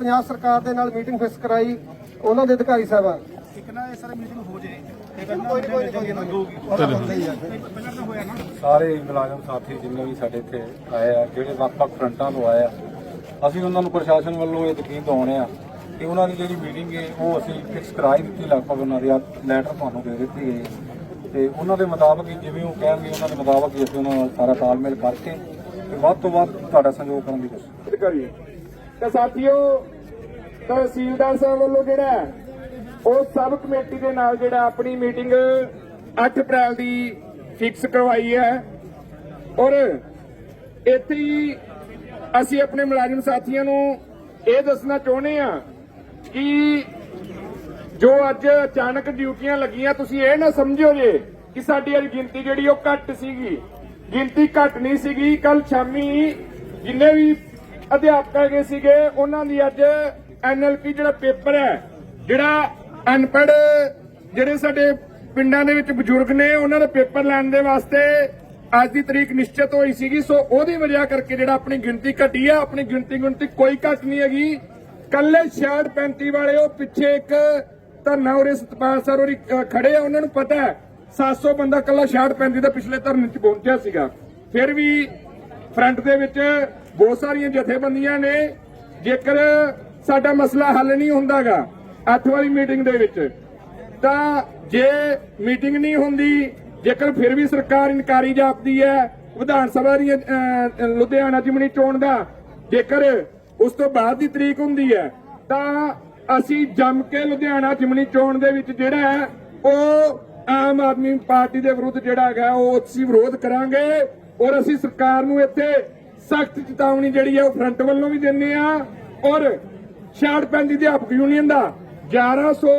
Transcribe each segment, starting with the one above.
ਪੰਜਾਬ ਸਰਕਾਰ ਦੇ ਨਾਲ ਮੀਟਿੰਗ ਫਿਕਸ ਕਰਾਈ ਉਹਨਾਂ ਦੇ ਅਧਿਕਾਰੀ ਸਾਹਿਬਾਨ ਇੱਕ ਨਾ ਇਹ ਸਾਰੇ ਮੀਟਿੰਗ ਹੋ ਜੇ ਸਾਰੇ ਮੁਲਾਜ਼ਮ ਸਾਥੀ ਜਿੰਨੇ ਵੀ ਸਾਡੇ ਇੱਥੇ ਆਏ ਆ ਜਿਹੜੇ ਵੱਖ-ਵੱਖ ਫਰੰਟਾਂ ਤੋਂ ਆਏ ਆ ਅਸੀਂ ਉਹਨਾਂ ਨੂੰ ਪ੍ਰਸ਼ਾਸਨ ਵੱਲੋਂ ਇਹ ਯਕੀਨ ਦਿਵਾਉਂਦੇ ਆ ਕਿ ਉਹਨਾਂ ਦੀ ਜਿਹੜੀ ਮੀਟਿੰਗ ਹੈ ਉਹ ਅਸੀਂ ਫਿਕਸ ਕਰਾ ਹੀ ਦਿੱਤੀ ਲਗਭਗ ਉਹਨਾਂ ਦੀ ਲੈਟਰ ਤੁਹਾਨੂੰ ਦੇ ਦਿੱਤੀ ਗਈ ਹੈ। ਤੇ ਉਹਨਾਂ ਦੇ ਮੁਤਾਬਕ ਜਿਵੇਂ ਉਹ ਕਹਿਣਗੇ ਉਹਨਾਂ ਦੇ ਮੁਤਾਬਕ ਅਸੀਂ ਉਹਨਾਂ ਨਾਲ ਸਾਰਾ ਤਾਲਮੇਲ ਕਰਕੇ ਤੇ ਵੱਧ ਤੋਂ ਵੱਧ ਤੁਹਾਡਾ ਸਹਿਯੋਗ ਕਰਨ ਦੀ ਕੋਸ਼ਿਸ਼ ਕਰੀਏ ਤੇ ਸਾਥੀਓ ਤਹਿਸੀਲਦਾਰ ਸਾਹਿਬ ਵੱਲੋਂ ਜਿਹੜਾ ਉਹ ਸਬ ਕਮੇਟੀ ਦੇ ਨਾਲ ਜਿਹੜਾ ਆਪਣੀ ਮੀਟਿੰਗ 8 ਅਪ੍ਰੈਲ ਦੀ ਫਿਕਸ ਕਰਵਾਈ ਹੈ। ਔਰ ਇੱਥੇ ਹੀ ਅਸੀਂ ਆਪਣੇ ਮੁਲਾਜ਼ਮ ਸਾਥੀਆਂ ਨੂੰ ਇਹ ਦੱਸਣਾ ਚਾਹੁੰਦੇ ਆ ਕਿ ਜੋ ਅੱਜ ਅਚਾਨਕ ਡਿਊਟੀਆਂ ਲੱਗੀਆਂ, ਤੁਸੀਂ ਇਹ ਨਾ ਸਮਝਿਓ ਜੇ ਕਿ ਸਾਡੀ ਅੱਜ ਗਿਣਤੀ ਜਿਹੜੀ ਉਹ ਘੱਟ ਸੀਗੀ। ਗਿਣਤੀ ਘੱਟ ਨਹੀਂ ਸੀਗੀ ਕੱਲ ਸ਼ਾਮੀ ਜਿੰਨੇ ਵੀ ਅਧਿਆਪਕ ਹੈਗੇ ਸੀਗੇ, ਉਹਨਾਂ ਦੀ ਅੱਜ ਐਨਐਲਪੀ ਜਿਹੜਾ ਪੇਪਰ ਹੈ, ਜਿਹੜਾ ਅਨਪੜ੍ਹ ਜਿਹੜੇ ਸਾਡੇ ਪਿੰਡਾਂ ਦੇ ਵਿੱਚ ਬਜ਼ੁਰਗ ਨੇ, ਉਹਨਾਂ ਦਾ ਪੇਪਰ ਲੈਣ ਦੇ ਵਾਸਤੇ ਅੱਜ ਦੀ ਤਰੀਕ ਨਿਸ਼ਚਿਤ ਹੋਈ ਸੀਗੀ। ਸੋ ਉਹਦੀ ਵਜ੍ਹਾ ਕਰਕੇ ਜਿਹੜਾ ਆਪਣੀ ਗਿਣਤੀ ਘਟੀ ਆ, ਆਪਣੀ ਗਿਣਤੀ ਗਿਣਤੀ ਕੋਈ ਘੱਟ ਨਹੀਂ ਹੈਗੀ। ਕੱਲੇ 66 35 ਵਾਲੇ, ਉਹ ਪਿੱਛੇ ਇੱਕ ਧਰਨਾ ਉਰੇ ਸਤਪਾਲ ਸਰ ਹੋਰੀ ਖੜੇ ਆ, ਉਹਨਾਂ ਨੂੰ ਪਤਾ ਹੈ 700 ਬੰਦਾ ਕੱਲਾ 66 35 ਦਾ ਪਿਛਲੇ ਧਰਨੇ 'ਚ ਪਹੁੰਚਿਆ ਸੀਗਾ। ਫਿਰ ਵੀ ਫਰੰਟ ਦੇ ਵਿੱਚ ਬਹੁਤ ਸਾਰੀਆਂ ਜਥੇਬੰਦੀਆਂ ਨੇ ਜੇਕਰ ਸਾਡਾ ਮਸਲਾ ਹੱਲ ਨਹੀਂ ਹੁੰਦਾਗਾ ਅੱਠ ਵਾਲੀ ਮੀਟਿੰਗ ਦੇ ਵਿੱਚ ਤਾਂ ਜੇ ਮੀਟਿੰਗ ਨਹੀਂ ਹੁੰਦੀ ਜੇਕਰ ਫਿਰ ਵੀ ਸਰਕਾਰ ਇਨਕਾਰੀ ਜਾਪਦੀ ਹੈ ਵਿਧਾਨ ਸਭਾ ਦੀ ਅਹ, ਲੁਧਿਆਣਾ ਜਿਮਣੀ ਚੋਣ ਦਾ ਜੇਕਰ ਉਸ ਤੋਂ ਬਾਅਦ ਦੀ ਤਰੀਕ ਹੁੰਦੀ ਹੈ ਤਾਂ ਅਸੀਂ ਜੰਮ ਕੇ ਲੁਧਿਆਣਾ ਜਿਮਣੀ ਚੋਣ ਦੇ ਵਿੱਚ ਜਿਹੜਾ ਹੈ ਉਹ ਆਮ ਆਦਮੀ ਪਾਰਟੀ ਦੇ ਵਿਰੁੱਧ ਜਿਹੜਾ ਹੈਗਾ ਉਹ ਅਸੀਂ ਵਿਰੋਧ ਕਰਾਂਗੇ ਔਰ ਅਸੀਂ ਸਰਕਾਰ ਨੂੰ ਇੱਥੇ ਸਖਤ ਚੇਤਾਵਨੀ ਜਿਹੜੀ ਹੈ ਉਹ ਫਰੰਟ ਵੱਲੋਂ ਵੀ ਦਿੰਨੇ ਆ ਔਰ ਛਾੜ ਪੈਂਦੀ ਅਧਿਆਪਕ ਯੂਨੀਅਨ ਦਾ 1100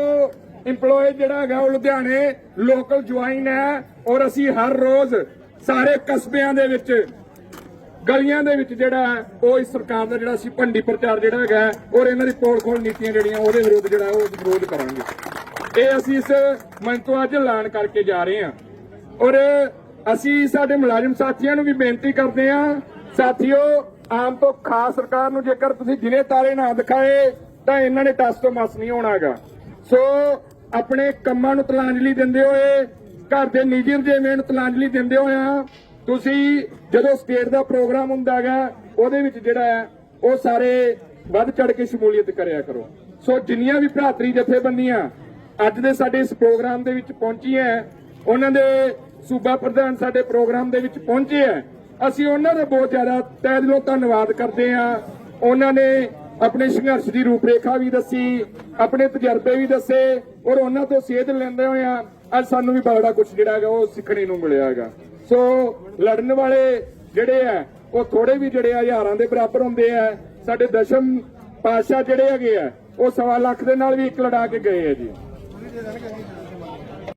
EMPLOYE ਜਿਹੜਾ ਹੈਗਾ ਉਹ ਲੁਧਿਆਣੇ ਲੋਕਲ ਜੁਆਇਨ ਹੈ ਔਰ ਅਸੀਂ ਹਰ ਰੋਜ਼ ਸਾਰੇ ਕਸਬਿਆਂ ਦੇ ਵਿੱਚ ਗਲੀਆਂ ਦੇ ਵਿੱਚ ਜਿਹੜਾ ਹੈ, ਉਹ ਇਸ ਸਰਕਾਰ ਦਾ ਜਿਹੜਾ ਅਸੀਂ ਭੰਡੀ ਪ੍ਰਚਾਰ ਜਿਹੜਾ ਹੈਗਾ ਔਰ ਇਹਨਾਂ ਦੀ ਪੋਲ ਖੋਲ ਨੀਤੀਆਂ ਜਿਹੜੀਆਂ ਉਹਦੇ ਵਿਰੁੱਧ ਜਿਹੜਾ ਉਹ ਵਿਰੋਧ ਕਰਾਂਗੇ। ਇਹ ਅਸੀਂ ਇਸ ਮੰਚ ਤੋਂ ਅੱਜ ਐਲਾਨ ਕਰਕੇ ਜਾ ਰਹੇ ਹਾਂ। ਔਰ ਅਸੀਂ ਸਾਡੇ ਮੁਲਾਜ਼ਮ ਸਾਥੀਆਂ ਨੂੰ ਵੀ ਬੇਨਤੀ ਕਰਦੇ ਹਾਂ ਸਾਥੀਓ ਆਮ ਤੋਂ ਖਾਸ ਸਰਕਾਰ ਨੂੰ ਜੇਕਰ ਤੁਸੀਂ ਜਿਨੇ ਤਾਰੇ ਨਾ ਦਿਖਾਏ ਤਾਂ ਇਹਨਾਂ ਨੇ ਟਸ ਤੋਂ ਮਸ ਨਹੀਂ ਹੋਣਾਗਾ। ਸੋ ਆਪਣੇ ਕੰਮਾਂ ਨੂੰ ਤਲਾਂਜਲੀ ਦਿੰਦੇ ਹੋਏ ਘਰ ਦੇ ਨਿੱਜੀ ਰਜੇਵੇਂ ਨੂੰ ਤਲਾਂਜਲੀ ਦਿੰਦੇ ਹੋਇਆ ਤੁਸੀਂ ਜਦੋਂ ਸਟੇਟ ਦਾ ਪ੍ਰੋਗਰਾਮ ਹੁੰਦਾ ਹੈਗਾ ਉਹਦੇ ਵਿੱਚ ਜਿਹੜਾ ਹੈ ਉਹ ਸਾਰੇ ਵੱਧ ਚੜ ਕੇ ਸ਼ਮੂਲੀਅਤ ਕਰਿਆ ਕਰੋ। ਸੋ ਜਿੰਨੀਆਂ ਵੀ ਭਰਾਤਰੀ ਜਥੇਬੰਦੀਆਂ ਅੱਜ ਦੇ ਸਾਡੇ ਇਸ ਪ੍ਰੋਗਰਾਮ ਦੇ ਵਿੱਚ ਪਹੁੰਚੀਆਂ ਹੈ, ਉਹਨਾਂ ਦੇ ਸੂਬਾ ਪ੍ਰਧਾਨ ਸਾਡੇ ਪ੍ਰੋਗਰਾਮ ਦੇ ਵਿੱਚ ਪਹੁੰਚੇ ਹੈ ਅਸੀਂ ਉਹਨਾਂ ਦਾ ਬਹੁਤ ਜ਼ਿਆਦਾ ਤਹਿ ਦਿਲੋਂ ਧੰਨਵਾਦ ਕਰਦੇ ਹਾਂ। ਉਹਨਾਂ ਨੇ ਆਪਣੇ ਸੰਘਰਸ਼ ਦੀ ਰੂਪਰੇਖਾ ਵੀ ਦੱਸੀ, ਆਪਣੇ ਤਜਰਬੇ ਵੀ ਦੱਸੇ ਔਰ ਉਹਨਾਂ ਤੋਂ ਸੇਧ ਲੈਂਦੇ ਹੋਏ ਆ, ਅੱਜ ਸਾਨੂੰ ਵੀ ਬੜਾ ਕੁਝ ਜਿਹੜਾ ਹੈਗਾ ਉਹ ਸਿੱਖਣੇ ਨੂੰ ਮਿਲਿਆ ਹੈਗਾ। ਸੋ ਲੜਨ ਵਾਲੇ ਜਿਹੜੇ ਆ, ਉਹ ਥੋੜੇ ਵੀ ਜਿਹੜੇ ਆ ਹਜ਼ਾਰਾਂ ਦੇ ਬਰਾਬਰ ਹੁੰਦੇ ਆ। ਸਾਡੇ ਦਸ਼ਮ ਪਾਤਸ਼ਾਹ ਜਿਹੜੇ ਹੈਗੇ ਆ, ਉਹ ਸਵਾ ਲੱਖ ਦੇ ਨਾਲ ਵੀ ਇੱਕ ਲੜਾ ਕੇ ਗਏ ਆ ਜੀ।